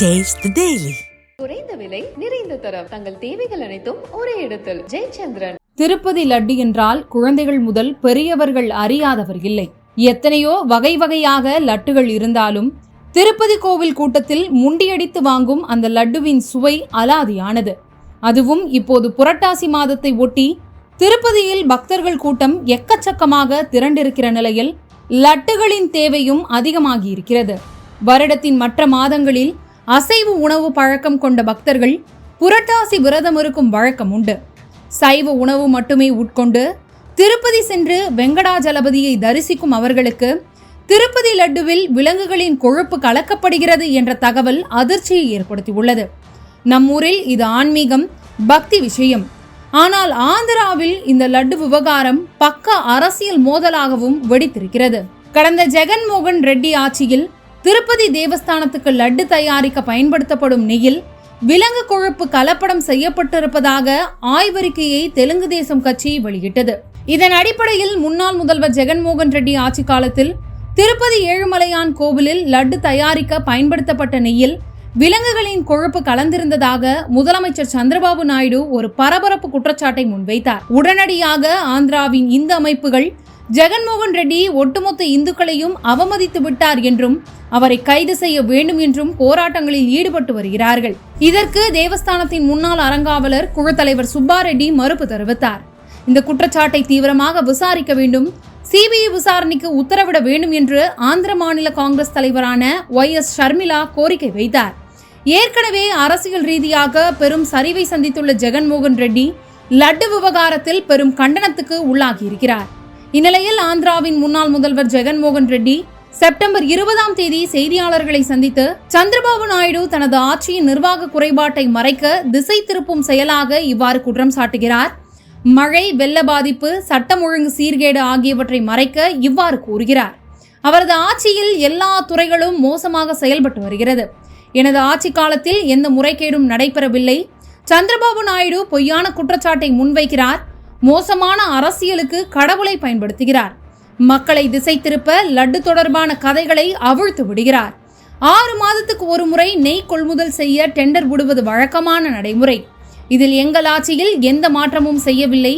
The Daily. குறைந்த விலை நிறைந்த தரம். தங்கள் தேவைகள் அனைத்தும் ஒரே இடத்தில். ஜெயச்சந்திரன். திருப்பதி லட்டு என்றால் குழந்தைகள் முதல் பெரியவர்கள் அறியாதவர் இல்லை. எத்தனையோ வகை வகையாக லட்டுகள் இருந்தாலும் திருப்பதி கோவில் கூட்டத்தில் முண்டியடித்து வாங்கும் அந்த லட்டுவின் சுவை அலாதியானது. அதுவும் இப்போது புரட்டாசி மாதத்தை ஒட்டி திருப்பதியில் பக்தர்கள் கூட்டம் எக்கச்சக்கமாக திரண்டிருக்கிற நிலையில் லட்டுகளின் தேவையும் அதிகமாகி இருக்கிறது வருடத்தின் மற்ற மாதங்களில் அசைவ உணவு பழக்கம் கொண்ட பக்தர்கள் புரட்டாசி விரதம் இருக்கும் வழக்கம் உண்டு. சைவ உணவு மட்டுமே உட்கொண்டு திருப்பதி சென்று வெங்கடாஜலபதியை தரிசிக்கும் அவர்களுக்கு திருப்பதி லட்டுவில் விலங்குகளின் கொழுப்பு கலக்கப்படுகிறது என்ற தகவல் அதிர்ச்சியை ஏற்படுத்தியுள்ளது. நம்மூரில் இது ஆன்மீகம் பக்தி விஷயம். ஆனால் ஆந்திராவில் இந்த லட்டு விவகாரம் பக்க அரசியல் மோதலாகவும் வெடித்திருக்கிறது. கடந்த ஜெகன்மோகன் ரெட்டி ஆட்சியில் திருப்பதி தேவஸ்தானத்துக்கு லட்டு தயாரிக்க பயன்படுத்தப்படும் நெய்யில் விலங்கு கொழுப்பு கலப்படம் செய்யப்பட்டிருப்பதாக ஆய்வறிக்கையை தெலுங்கு தேசம் கட்சி வெளியிட்டது. இதன் அடிப்படையில் முன்னாள் முதல்வர் ஜெகன்மோகன் ரெட்டி ஆட்சி காலத்தில் திருப்பதி ஏழுமலையான் கோவிலில் லட்டு தயாரிக்க பயன்படுத்தப்பட்ட நெய்யில் விலங்குகளின் கொழுப்பு கலந்திருந்ததாக முதலமைச்சர் சந்திரபாபு நாயுடு ஒரு பரபரப்பு குற்றச்சாட்டை முன்வைத்தார். உடனடியாக ஆந்திராவின் இந்த அமைப்புகள் ஜெகன்மோகன் ரெட்டி ஒட்டுமொத்த இந்துக்களையும் அவமதித்து விட்டார் என்றும் அவரை கைது செய்ய வேண்டும் என்றும் போராட்டங்களில் ஈடுபட்டு வருகிறார்கள். இதற்கு தேவஸ்தானத்தின் முன்னாள் அறங்காவலர் குழு தலைவர் சுப்பாரெட்டி மறுப்பு தெரிவித்தார். இந்த குற்றச்சாட்டை தீவிரமாக விசாரிக்க வேண்டும். சிபிஐ விசாரணைக்கு உத்தரவிட வேண்டும் என்று ஆந்திர மாநில காங்கிரஸ் தலைவரான ஒய் எஸ் ஷர்மிளா கோரிக்கை வைத்தார். ஏற்கனவே அரசியல் ரீதியாக பெரும் சரிவை சந்தித்துள்ள ஜெகன்மோகன் ரெட்டி லட்டு விவகாரத்தில் பெரும் கண்டனத்துக்கு உள்ளாகியிருக்கிறார். இந்நிலையில் ஆந்திராவின் முன்னாள் முதல்வர் ஜெகன்மோகன் ரெட்டி செப்டம்பர் இருபதாம் தேதி செய்தியாளர்களை சந்தித்து சந்திரபாபு நாயுடு தனது ஆட்சியின் நிர்வாக குறைபாட்டை மறைக்க திசை திருப்பும் செயலாக இவ்வாறு குற்றம் சாட்டுகிறார். மழை வெள்ள பாதிப்பு சட்டம் ஒழுங்கு சீர்கேடு ஆகியவற்றை மறைக்க இவ்வாறு கூறுகிறார். அவரது ஆட்சியில் எல்லா துறைகளும் மோசமாக செயல்பட்டு வருகிறது. எனது ஆட்சி காலத்தில் எந்த முறைகேடும் நடைபெறவில்லை. சந்திரபாபு நாயுடு பொய்யான குற்றச்சாட்டை முன்வைக்கிறார். மோசமான அரசியலுக்கு கடவுளை பயன்படுத்துகிறார். மக்களை திசை திருப்ப லட்டு தொடர்பான கதைகளை அவிழ்த்து விடுகிறார். ஆறு மாதத்துக்கு ஒரு முறை நெய் கொள்முதல் செய்ய டெண்டர் விடுவது வழக்கமான நடைமுறை. இதில் எங்கள் ஆட்சியில் எந்த மாற்றமும் செய்யவில்லை.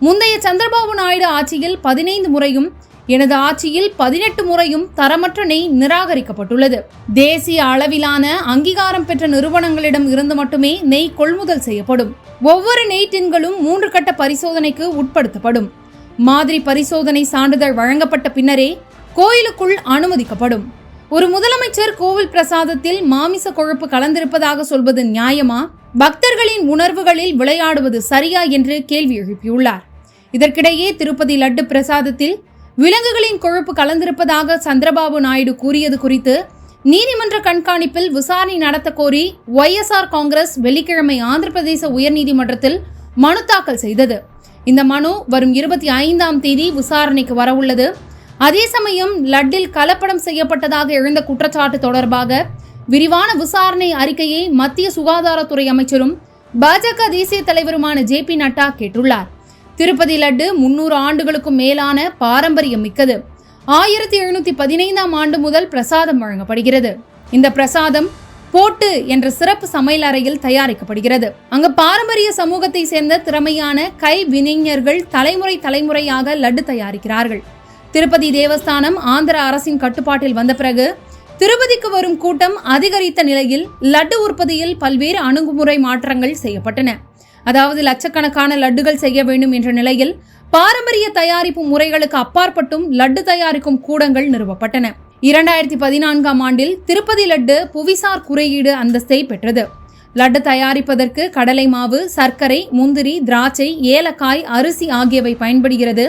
முந்தைய சந்திரபாபு நாயுடு ஆட்சியில் பதினைந்து முறையும் எனது ஆட்சியில் பதினெட்டு முறையும் தரமற்ற நெய் நிராகரிக்கப்பட்டுள்ளது. தேசிய அளவிலான அங்கீகாரம் பெற்ற நிறுவனங்களிடம் இருந்து மட்டுமே நெய் கொள்முதல் செய்யப்படும். ஒவ்வொரு நெய் டின்களும் மூன்று கட்ட பரிசோதனைக்கு உட்படுத்தப்படும். மாதிரி பரிசோதனை சான்றிதழ் வழங்கப்பட்ட பின்னரே கோயிலுக்குள் அனுமதிக்கப்படும். ஒரு முதலமைச்சர் கோவில் பிரசாதத்தில் மாமிச கொழுப்பு கலந்திருப்பதாக சொல்வது நியாயமா? பக்தர்களின் உணர்வுகளில் விளையாடுவது சரியா என்று கேள்வி எழுப்பியுள்ளார். இதற்கிடையே திருப்பதி லட்டு பிரசாதத்தில் விலங்குகளின் கொழுப்பு கலந்திருப்பதாக சந்திரபாபு நாயுடு கூறியது குறித்து நீதிமன்ற கண்காணிப்பில் விசாரணை நடத்த கோரி ஒய்எஸ்ஆர் காங்கிரஸ் வெள்ளிக்கிழமை ஆந்திர பிரதேச உயர்நீதிமன்றத்தில் மனு தாக்கல் செய்தது. இந்த மனு வரும் இருபத்தி ஐந்தாம் தேதி விசாரணைக்கு வரவுள்ளது. அதே சமயம் லட்டில் கலப்படம் செய்யப்பட்டதாக எழுந்த குற்றச்சாட்டு தொடர்பாக விரிவான விசாரணை அறிக்கையை மத்திய சுகாதாரத்துறை அமைச்சரும் பாஜக தேசிய தலைவருமான ஜே பி நட்டா கேட்டுள்ளார். திருப்பதி லட்டு முன்னூறு ஆண்டுகளுக்கும் மேலான பாரம்பரியம் மிக்கது. ஆயிரத்தி எழுநூத்தி பதினைந்தாம் ஆண்டு முதல் பிரசாதம் வழங்கப்படுகிறது. இந்த பிரசாதம் போட்டு என்ற சிறப்பு சமையல் அறையில் தயாரிக்கப்படுகிறது. அங்கு பாரம்பரிய சமூகத்தை சேர்ந்த திறமையான கை வினைஞர்கள் தலைமுறை தலைமுறையாக லட்டு தயாரிக்கிறார்கள். திருப்பதி தேவஸ்தானம் ஆந்திர அரசின் கட்டுப்பாட்டில் வந்த பிறகு திருப்பதிக்கு வரும் கூட்டம் அதிகரித்த நிலையில் லட்டு உற்பத்தியில் பல்வேறு அணுகுமுறை மாற்றங்கள் செய்யப்பட்டன. அதாவது லட்சக்கணக்கான லட்டுகள் செய்ய வேண்டும் என்ற நிலையில் பாரம்பரிய தயாரிப்பு முறைகளுக்கு அப்பாற்பட்டும் லட்டு தயாரிக்கும் கூடங்கள் நிறுவப்பட்டன. இரண்டாயிரத்தி பதினான்காம் ஆண்டில் திருப்பதி லட்டு புவிசார் குறியீடு அந்தஸ்தை பெற்றது. லட்டு தயாரிப்பதற்கு கடலை மாவு சர்க்கரை முந்திரி திராட்சை ஏலக்காய் அரிசி ஆகியவை பயன்படுகிறது.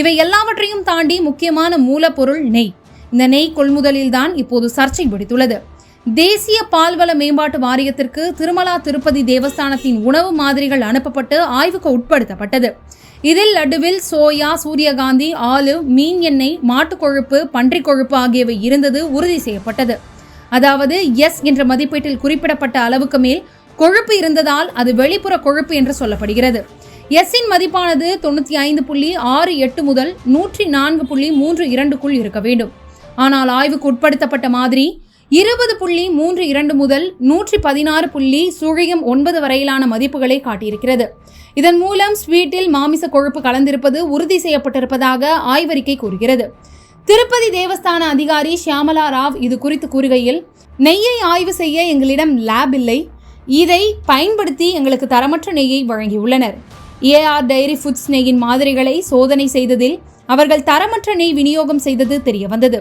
இவை எல்லாவற்றையும் தாண்டி முக்கியமான மூலப்பொருள் நெய். இந்த நெய் கொள்முதலில்தான் இப்போது சர்ச்சை பிடித்துள்ளது. தேசிய பால்வள மேம்பாட்டு வாரியத்திற்கு திருமலா திருப்பதி தேவஸ்தானத்தின் உணவு மாதிரிகள் அனுப்பப்பட்டு ஆய்வுக்கு உட்படுத்தப்பட்டது. இதில் லட்டுவில் சோயா சூரியகாந்தி ஆலு மீன் எண்ணெய் மாட்டுக் கொழுப்பு பன்றிக் கொழுப்பு ஆகியவை இருந்தது உறுதி செய்யப்பட்டது. அதாவது எஸ் என்ற மதிப்பீட்டில் குறிப்பிடப்பட்ட அளவுக்கு மேல் கொழுப்பு இருந்ததால் அது வெளிப்புற கொழுப்பு என்று சொல்லப்படுகிறது. எஸ்ஸின் மதிப்பானது தொண்ணூற்றி ஐந்து புள்ளி ஆறு எட்டு முதல் நூற்றி நான்கு புள்ளி மூன்று இரண்டுக்குள் இருக்க வேண்டும். ஆனால் ஆய்வுக்கு உட்படுத்தப்பட்ட மாதிரி இருபது புள்ளி மூன்று இரண்டு முதல் நூற்றி பதினாறு புள்ளி சுழியம் ஒன்பது வரையிலான மதிப்புகளை காட்டியிருக்கிறது. இதன் மூலம் ஸ்வீட்டில் மாமிச கொழுப்பு கலந்திருப்பது உறுதி செய்யப்பட்டிருப்பதாக ஆய்வறிக்கை கூறுகிறது. திருப்பதி தேவஸ்தான அதிகாரி ஷியாமலா ராவ் இது குறித்து கூறுகையில் நெய்யை ஆய்வு செய்ய எங்களிடம் லேப் இல்லை. இதை பயன்படுத்தி எங்களுக்கு தரமற்ற நெய்யை வழங்கியுள்ளனர். ஏஆர் டைரி ஃபுட்ஸ் நெய்யின் மாதிரிகளை சோதனை செய்ததில் அவர்கள் தரமற்ற நெய் விநியோகம் செய்தது தெரிய வந்தது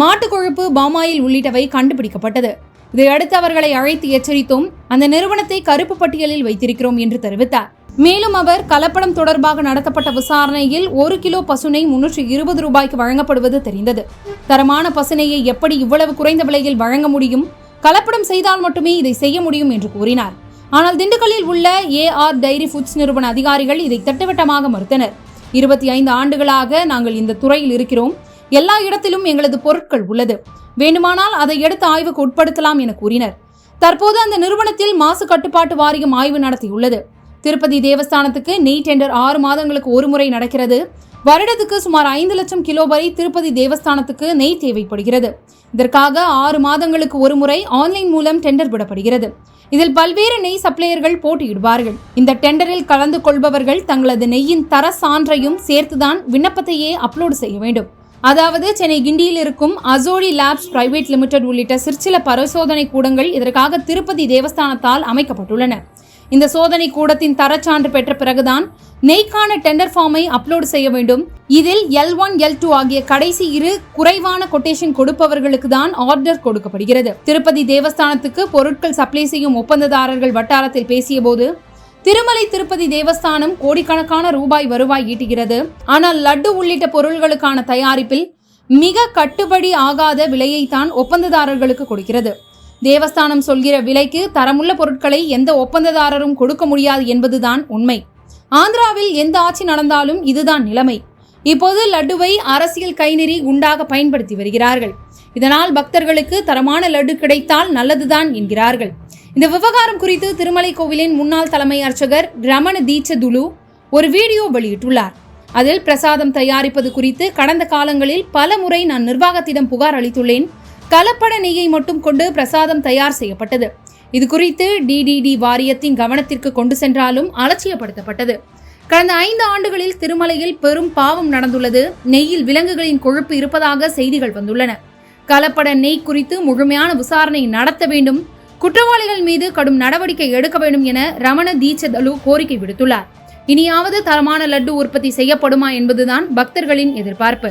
மாட்டு கொழுப்பு பாமாயில் உள்ளிட்டவை கண்டுபிடிக்கப்பட்டது. இதையடுத்து அவர்களை அழைத்து எச்சரித்தோம் அந்த நிறுவனத்தை கருப்பு பட்டியலில் வைத்திருக்கிறோம் என்று தெரிவித்தார். மேலும் அவர் கலப்படம் தொடர்பாக நடத்தப்பட்ட விசாரணையில் ஒரு கிலோ பசுனை முன்னூற்றி இருபது ரூபாய்க்கு வழங்கப்படுவது தெரிந்தது. தரமான பசுனையை எப்படி இவ்வளவு குறைந்த விலையில் வழங்க முடியும்? கலப்படம் செய்தால் மட்டுமே இதை செய்ய முடியும் என்று கூறினார். ஆனால் திண்டுக்கல்லில் உள்ள ஏஆர் டைரி ஃபுட்ஸ் நிறுவன அதிகாரிகள் இதை திட்டவட்டமாக மறுத்தனர். இருபத்தி ஐந்து ஆண்டுகளாக நாங்கள் இந்த துறையில் இருக்கிறோம். எல்லா இடத்திலும் எங்களது பொருட்கள் உள்ளது. வேண்டுமானால் அதை எடுத்து ஆய்வுக்கு உட்படுத்தலாம் என கூறினர். தற்போது அந்த நிறுவனத்தில் மாசு கட்டுப்பாட்டு வாரியம் ஆய்வு நடத்தியுள்ளது. திருப்பதி தேவஸ்தானத்துக்கு நெய் டெண்டர் ஆறு மாதங்களுக்கு ஒரு முறை நடக்கிறது. வருடத்துக்கு சுமார் ஐந்து லட்சம் கிலோ வரை திருப்பதி தேவஸ்தானத்துக்கு நெய் தேவைப்படுகிறது. இதற்காக ஆறு மாதங்களுக்கு ஒரு முறை ஆன்லைன் மூலம் டெண்டர் விடப்படுகிறது. இதில் பல்வேறு நெய் சப்ளையர்கள் போட்டியிடுவார்கள். இந்த டெண்டரில் கலந்து கொள்பவர்கள் தங்களது நெய்யின் தர சான்றையும் சேர்த்துதான் விண்ணப்பத்தையே அப்லோடு செய்ய வேண்டும். அதாவது சென்னை கிண்டியில் இருக்கும் அசோடி லேப்ஸ் பிரைவேட் லிமிடெட் உள்ளிட்ட சிற்சில பரிசோதனை கூடங்கள் இதற்காக திருப்பதி தேவஸ்தானத்தால் அமைக்கப்பட்டுள்ளன. இந்த சோதனை கூடத்தின் தரச்சான்று பெற்ற பிறகுதான் நெய்க்கான டெண்டர் ஃபார்மை அப்லோடு செய்ய வேண்டும். இதில் எல் ஒன் எல் டூ ஆகிய கடைசி இரு குறைவான கொட்டேஷன் கொடுப்பவர்களுக்கு தான் ஆர்டர் கொடுக்கப்படுகிறது. திருப்பதி தேவஸ்தானத்துக்கு பொருட்கள் சப்ளை செய்யும் ஒப்பந்ததாரர்கள் வட்டாரத்தில் பேசியபோது திருமலை திருப்பதி தேவஸ்தானம் கோடிக்கணக்கான ரூபாய் வருவாய் ஈட்டுகிறது. ஆனால் லட்டு உள்ளிட்ட பொருள்களுக்கான தயாரிப்பில் மிக கட்டுப்படி ஆகாத விலையைத்தான் ஒப்பந்ததாரர்களுக்கு கொடுக்கிறது. தேவஸ்தானம் சொல்கிற விலைக்கு தரமுள்ள பொருட்களை எந்த ஒப்பந்ததாரரும் கொடுக்க முடியாது என்பதுதான் உண்மை. ஆந்திராவில் எந்த ஆட்சி நடந்தாலும் இதுதான் நிலைமை. இப்போது லட்டுவை அரசியல் கைநெறி குண்டாக பயன்படுத்தி வருகிறார்கள். இதனால் பக்தர்களுக்கு தரமான லட்டு கிடைத்தால் நல்லதுதான் என்கிறார்கள். இந்த விவகாரம் குறித்து திருமலை கோவிலின் முன்னாள் தலைமை அர்ச்சகர் ரமண தீட்ச துலு ஒரு வீடியோ வெளியிட்டுள்ளார். அதில் பிரசாதம் தயாரிப்பது குறித்து கடந்த காலங்களில் பல முறை நான் நிர்வாகத்திடம் புகார் அளித்துள்ளேன். கலப்பட நெய்யை மட்டும் கொண்டு பிரசாதம் தயார் செய்யப்பட்டது. இது குறித்து டிடிடி வாரியத்தின் கவனத்திற்கு கொண்டு சென்றாலும் அலட்சியப்படுத்தப்பட்டது. கடந்த ஐந்து ஆண்டுகளில் திருமலையில் பெரும் பாவம் நடந்துள்ளது. நெய்யில் விலங்குகளின் கொழுப்பு இருப்பதாக செய்திகள் வந்துள்ளன. கலப்பட நெய் குறித்து முழுமையான விசாரணை நடத்த வேண்டும். குற்றவாளிகள் மீது கடும் நடவடிக்கை எடுக்க வேண்டும் என ரமண தீட்சதலு கோரிக்கை விடுத்துள்ளார். இனியாவது தரமான லட்டு உற்பத்தி செய்யப்படுமா என்பதுதான் பக்தர்களின் எதிர்பார்ப்பு.